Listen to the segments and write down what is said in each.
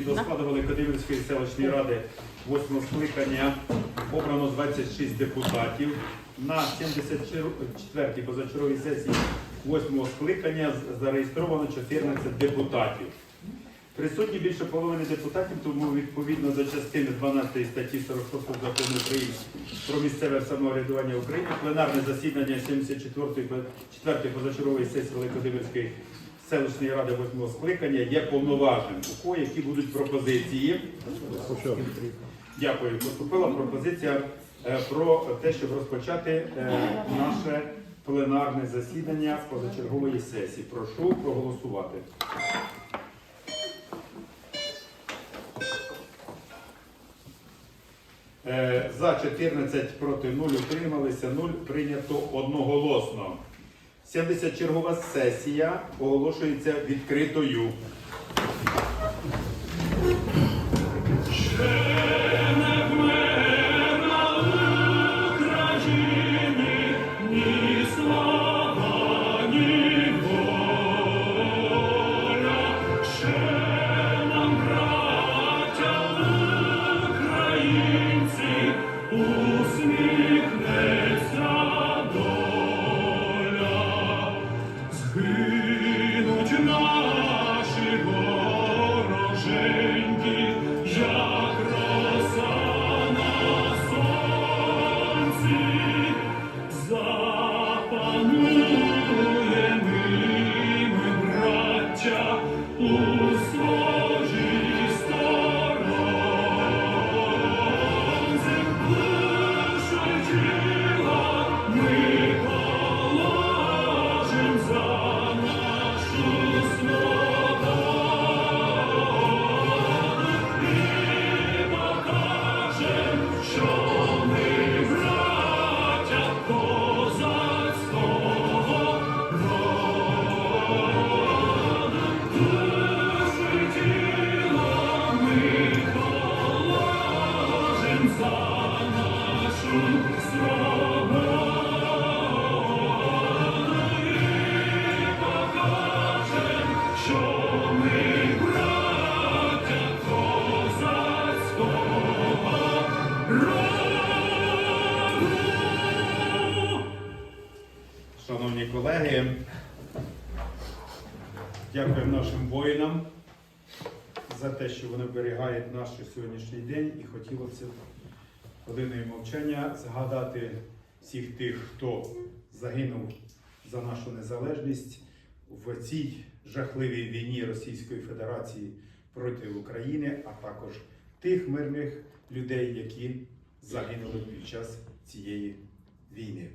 до складу Великодимирської селищної ради 8 скликання обрано 26 депутатів. На 74-й позачерговій сесії 8 скликання зареєстровано 14 депутатів. Присутні більше половини депутатів, тому відповідно до частини 12 статті 46 закону України про місцеве самоврядування України пленарне засідання 74-ї по- 4-ї позачергової сесії Великодимирської селищної ради 8 скликання є повноважним. У кого які будуть пропозиції? Дякую. Поступила пропозиція е, про те, щоб розпочати е, наше пленарне засідання позачергової сесії. Прошу проголосувати. Е, За 14 проти 0 утрималися 0 прийнято одноголосно. 70 чергова сесія оголошується відкритою. Шановні колеги, дякуємо нашим воїнам за те, що вони оберігають наш сьогоднішній день. І хотілося б хвилиною мовчання згадати всіх тих, хто загинув за нашу незалежність в цій жахливій війні Російської Федерації проти України, а також тих мирних людей, які загинули під час цієї війни.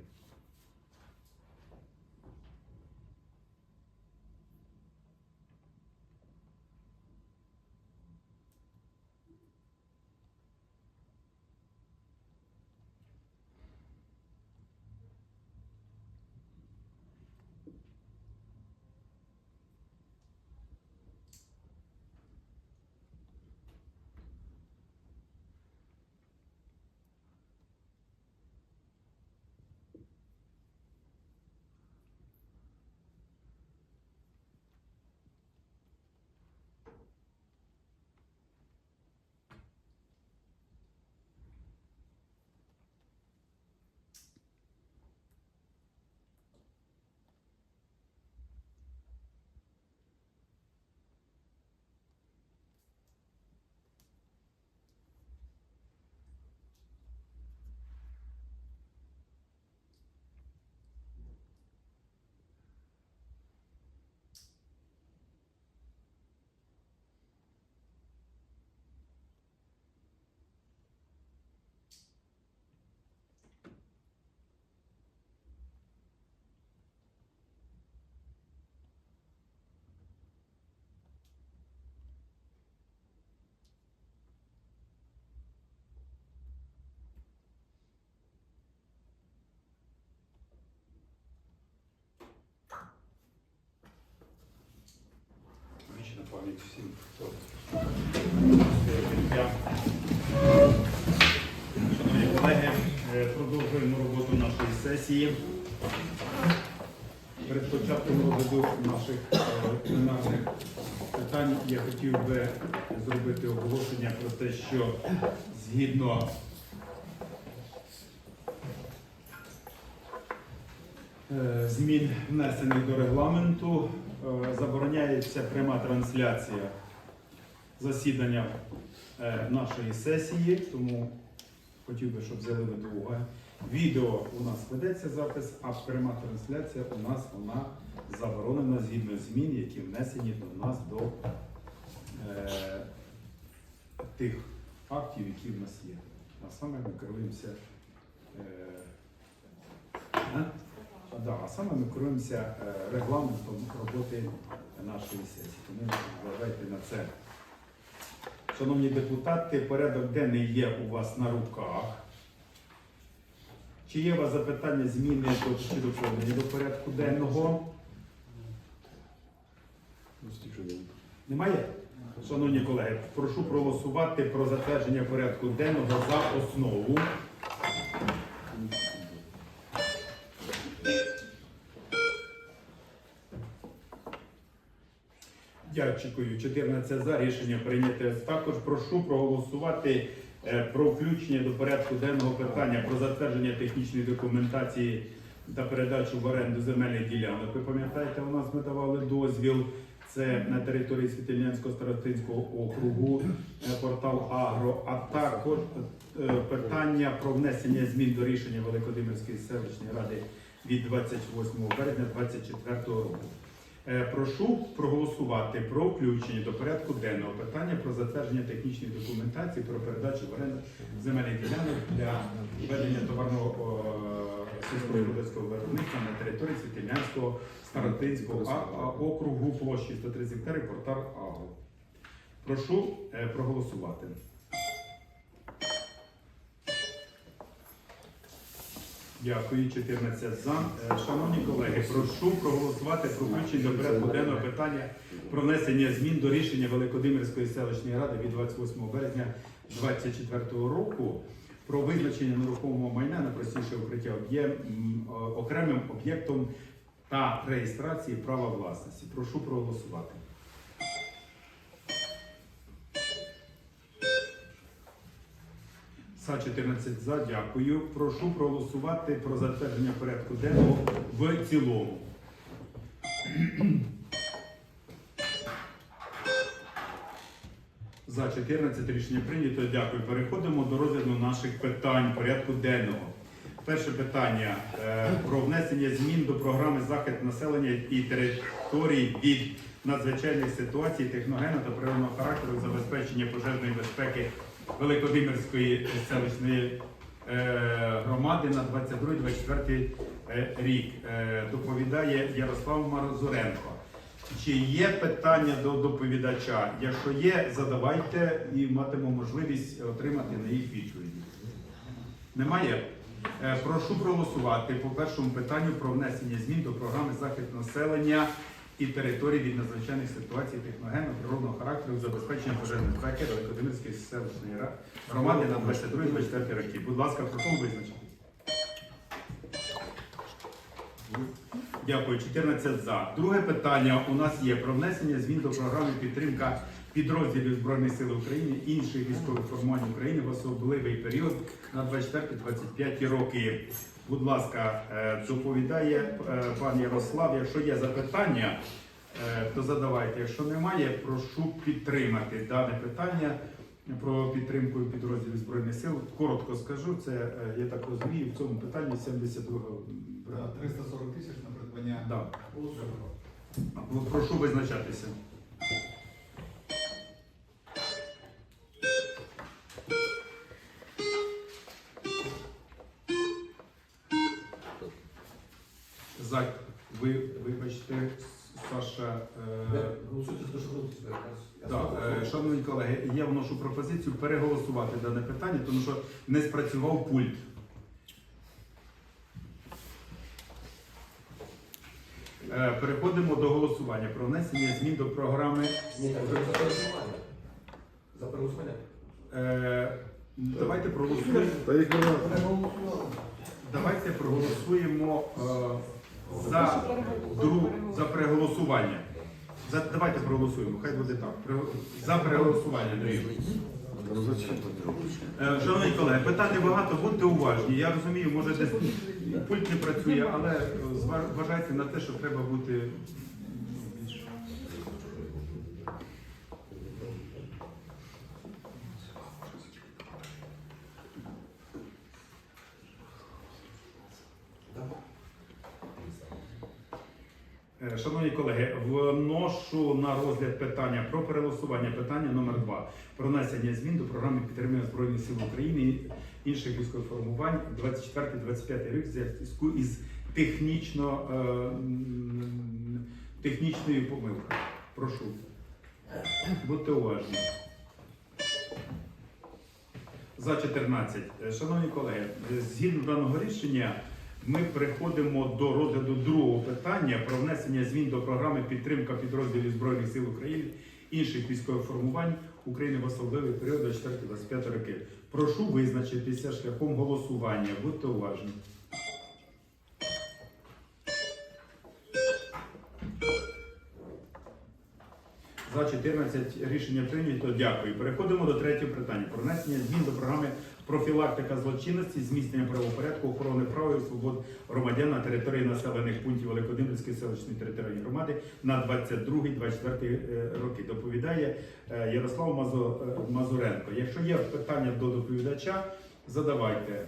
Сесії. Перед початком розгляду наших е, пленарних питань я хотів би зробити оголошення про те, що згідно е, змін внесених до регламенту е, забороняється пряма трансляція засідання нашої сесії, тому хотів би, щоб взяли до уваги. Відео у нас ведеться запис, а пряма трансляція у нас вона заборонена згідно змін, які внесені до нас до е, тих актів, які в нас є. А саме ми керуємося. Е, а? Да, а саме ми керуємося е, регламентом роботи нашої сесії. Тому зважайте на це. Шановні депутати, порядок денний є у вас на руках. Чи є у вас запитання, зміни чи доповнення до порядку денного? Немає? Шановні колеги, прошу проголосувати про затвердження порядку денного за основу. Дякую. 14 за рішення прийняте. Також прошу проголосувати про включення до порядку денного питання про затвердження технічної документації та передачу в оренду земельних ділянок. Ви пам'ятаєте, у нас ми давали дозвіл. Це на території Світильнянського старостинського округу е, портал Агро, а також е, питання про внесення змін до рішення Великодимирської селищної ради від 28 березня 2024 року. Е, Прошу проголосувати про включення до порядку денного питання про затвердження технічної документації про передачу в оренду земельних ділянок для ведення товарного сільськогосподарського виробництва на території Світильнянського старотинського округу площі 130 гектарів портал АГО. Прошу е, проголосувати. Дякую, 14 за. Е, Шановні колеги, прошу проголосувати про включення до порядку денного питання про внесення змін до рішення Великодимирської селищної ради від 28 березня 2024 року про визначення нерухомого майна на простіше укриття об'єм окремим об'єктом та реєстрації права власності. Прошу проголосувати. За 14 за, дякую. Прошу проголосувати про затвердження порядку денного в цілому. За 14 рішення прийнято. Дякую. Переходимо до розгляду наших питань порядку денного. Перше питання е, про внесення змін до програми захист населення і територій від надзвичайних ситуацій, техногенного та природного характеру забезпечення пожежної безпеки Великодимирської селищної е, громади на 22-24 е, рік. Е, Доповідає Ярослав Марзуренко. Чи є питання до доповідача? Якщо є, задавайте і матимемо можливість отримати на їх відповіді. Немає? Прошу проголосувати по першому питанню про внесення змін до програми захист населення і територій від надзвичайних ситуацій техногенного природного характеру забезпечення пожежної безпеки Великодимирської селищної громади на 22-24 роки. Будь ласка, прошу визначити. Дякую, 14 за. Друге питання у нас є про внесення змін до програми підтримка підрозділів Збройних сил України інших військових формувань України в особливий період на 24-25 роки. Будь ласка, е, доповідає е, пан Ярослав. Якщо є запитання, е, то задавайте. Якщо немає, прошу підтримати дане питання про підтримку підрозділів Збройних сил. Коротко скажу, це е, я так розумію, в цьому питанні 72 бригада. 340 тисяч на придбання. Да. Прошу визначатися. Саша. Е, Голосуйте за те, що е, шановні колеги, я вношу пропозицію переголосувати дане питання, тому що не спрацював пульт. Е, Переходимо до голосування про внесення змін до програми. Ні, так, за пересування. За пересування. Е, Давайте проголосуємо. Давайте проголосуємо е, за, друг, за переголосування. За, давайте проголосуємо. Хай буде так. При- За переголосування. Андрій. Е, Шановні колеги, питання багато, будьте уважні. Я розумію, може десь пульт не працює, але е, на те, що треба бути більш. Е, Шановні колеги, вношу на розгляд питання про переголосування питання номер 2 про внесення змін до програми підтримки Збройних сил України і інших військових формувань 24-25 рік зв'язку із технічно, е, технічною помилкою. Прошу. Будьте уважні. За 14. Е, Шановні колеги, е, згідно даного рішення, ми переходимо до розгляду другого питання про внесення змін до програми підтримка підрозділів Збройних сил України інших військових формувань України в особливий період 24-25 роки. Прошу визначитися шляхом голосування. Будьте уважні. За 14 рішення прийнято. Дякую. Переходимо до третього питання. Про внесення змін до програми профілактика злочинності, зміцнення правопорядку, охорони прав і свобод громадян на території населених пунктів Великодимирської селищної територіальної громади на 22-24 е, роки. Доповідає е, Ярослав е, Мазуренко. Якщо є питання до доповідача, задавайте.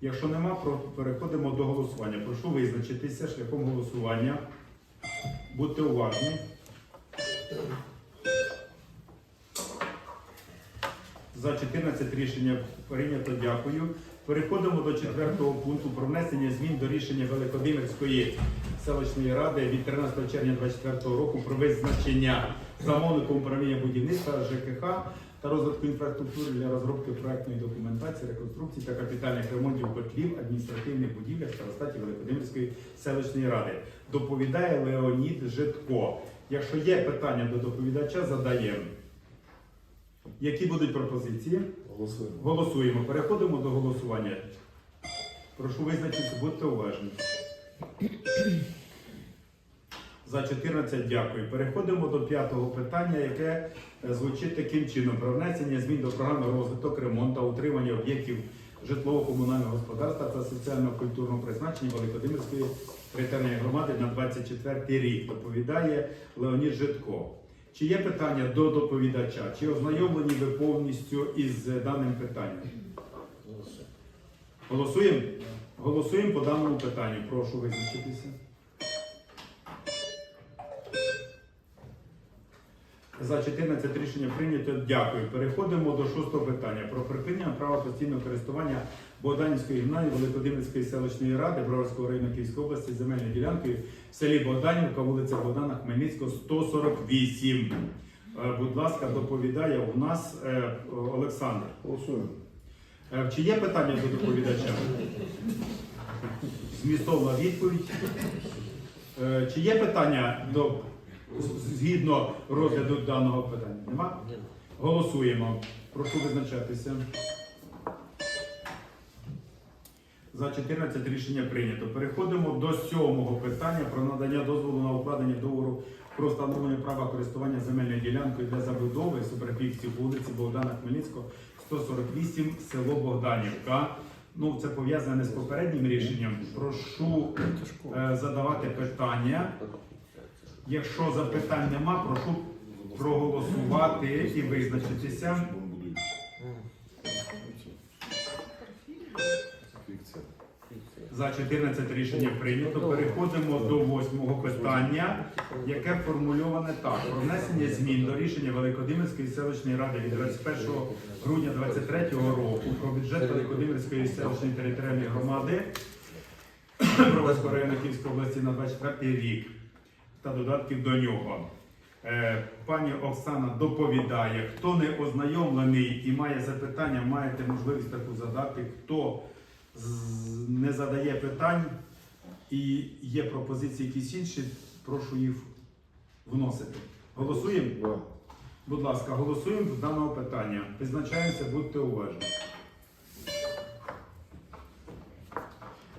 Якщо нема, переходимо до голосування. Прошу визначитися шляхом голосування. Будьте уважні. За 14 рішення прийнято. Дякую. Переходимо до четвертого пункту про внесення змін до рішення Великодимирської селищної ради від 13 червня 2024 року про визначення замовником управління будівництва ЖКХ та розвитку інфраструктури для розробки проектної документації, реконструкції та капітальних ремонтів котлів адміністративних будівлях старостаті Великодимирської селищної ради. Доповідає Леонід Житко. Якщо є питання до доповідача, задаємо. Які будуть пропозиції? Голосуємо. Голосуємо. Переходимо до голосування. Прошу визначитися, будьте уважні. За 14 дякую. Переходимо до п'ятого питання, яке е, звучить таким чином: про внесення змін до програми розвиток, ремонт та утримання об'єктів житлово-комунального господарства та соціально-культурного призначення Великодимирської територіальної громади на 24 рік. Доповідає Леонід Житко. Чи є питання до доповідача? Чи ознайомлені ви повністю із е, даним питанням? Голосуємо? Голосуємо по даному питанню. Прошу визначитися. За 14 рішення прийнято. Дякую. Переходимо до шостого питання про припинення права постійного користування Богданівської гімназії Великодимирської селищної ради Броварського району Київської області земельною ділянкою в селі Богданівка, вулиця Богдана Хмельницького, 148. Е, Будь ласка, доповідає у нас е, Олександр. Голосуємо. Е, Чи є питання до доповідача? Змістовна відповідь. Чи є питання до згідно розгляду даного питання? Нема? Голосуємо. Прошу визначатися. За 14 рішення прийнято. Переходимо до сьомого питання про надання дозволу на укладення договору про встановлення права користування земельною ділянкою для забудови суперфіції по вулиці Богдана Хмельницького, 148, село Богданівка. Ну, це пов'язане з попереднім рішенням. Прошу е, задавати питання. Якщо запитань нема, прошу проголосувати і визначитися. За 14 рішення прийнято. Переходимо до восьмого питання, яке формульоване так: про внесення змін до рішення Великодимирської селищної ради від 21 грудня 2023 року про бюджет Великодимирської селищної територіальної громади Броварського району Київської області на 24 рік та додатків до нього. Е, Пані Оксана доповідає, хто не ознайомлений і має запитання, маєте можливість таку задати. Хто не задає питань і є пропозиції якісь інші, прошу їх вносити. Голосуємо? Будь ласка, голосуємо з даного питання. Визначаємося, будьте уважні.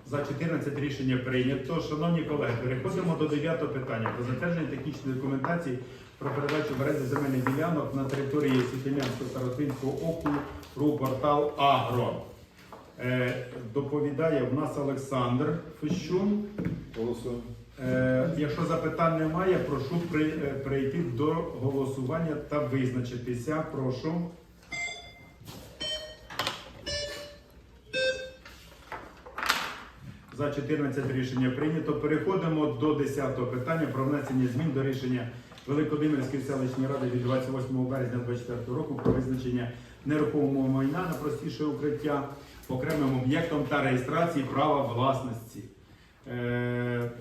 За 14 рішення прийнято. Шановні колеги, переходимо до 9 питання про затвердження технічної документації про передачу в оренду земельних ділянок на території Сітимянського старостинського округу портал Агро. Е, доповідає в нас Олександр Фищун. Е, якщо запитань немає, прошу при, е, до голосування та визначитися. Прошу. За 14 рішення прийнято. Переходимо до 10 питання про внесення змін до рішення Великодимирської селищної ради від 28 березня 2024 року про визначення нерухомого майна на простіше укриття окремим об'єктом та реєстрації права власності. Е,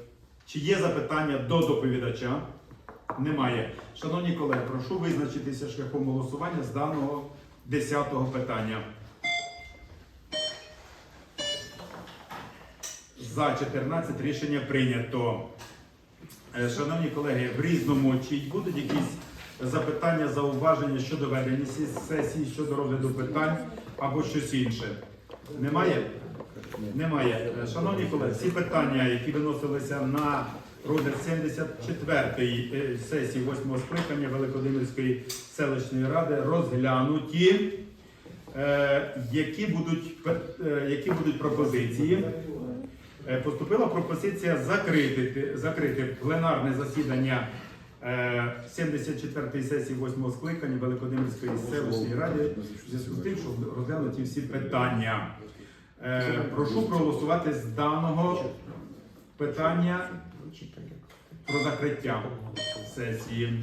чи є запитання до доповідача? Немає. Шановні колеги, прошу визначитися шляхом голосування з даного 10-го питання. За 14 рішення прийнято. Е, Шановні колеги, в різному чи будуть якісь запитання, зауваження щодо ведення сі- сесії, щодо розгляду питань або щось інше? Немає? Немає. Шановні колеги, всі питання, які виносилися на розгляд 74-ї е, сесії 8-го скликання Великодимирської селищної ради, розглянуті. Е, Які будуть, е, які будуть пропозиції? Поступила пропозиція закрити, закрити пленарне засідання 74-ї сесії 8-го скликання Великодимирської селищної ради в зв'язку з тим, щоб розглянуті всі питання. Е, Прошу проголосувати з даного питання про закриття сесії.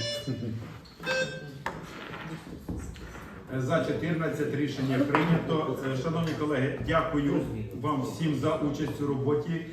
Е, За 14 рішення прийнято. Е, Шановні колеги, дякую вам всім за участь у роботі.